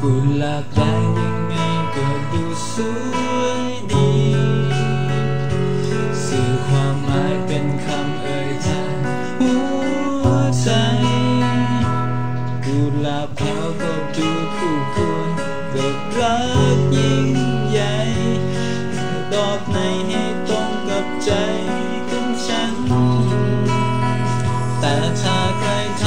กุหลาบแดงยังไงก็ดูสวยดีสื่อความหมายเป็นคำเอ่ยทางหัวใจกุหลาบขาวก็ดูคู่ควรกับรักยิ่งใหญ่ดอกใน กับใจของฉัน แต่ถ้าใครท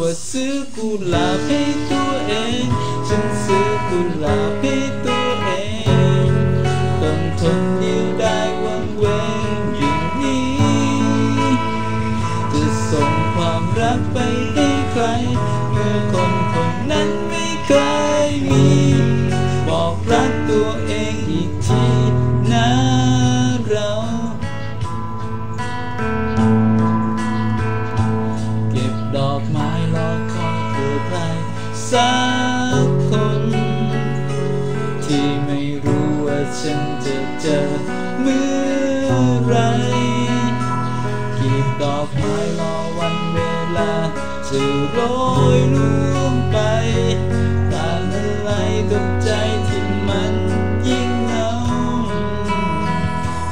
ว่าซื้อกุหลาบให้ตัวเอง ฉันซื้อกุหลาบให้ตัว ที่ไม่รู้ว่าฉันจะเจอเมื่อไรกีบดอกไม้รอวันเวลาจะโรยล่วงไปต่างอะไรกับใจที่มันยิ่งเหงา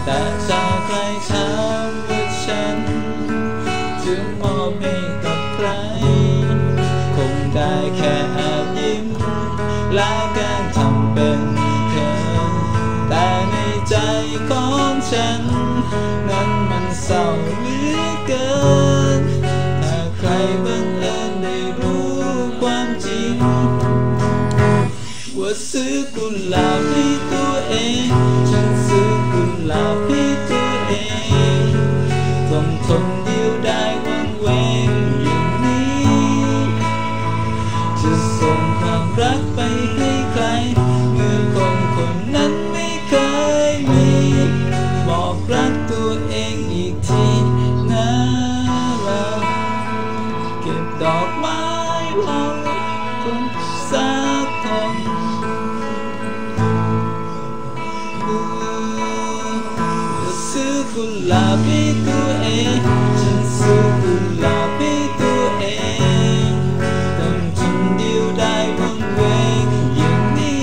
แต่ถ้าใครถามว่าฉันจะมอบให้กับใคร คงได้แค่แอบยิ้มและแกล้ ว่าซื้อกุหลาบให้ตัวเอง ฉันซื้อกุหลาบให้ตัวเองต้องทนเดียวได้วังเวงอย่างนี้ จะส่งความรักไปให้ใครเมื่อคนคนนั้นไม่เคยมี บอกรักตัวเองอีกทีนะเราเก็บดอกไม้เราคนสั kula bitu e chân su kula bitu e. Tâm chân điều đại vương quê, yên đi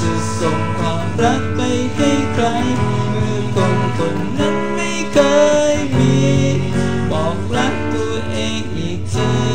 จะส่งความรักไปให้ใครเมื่อคนคนนั้นไม่เคยมีบอกรักตัวเองอีกที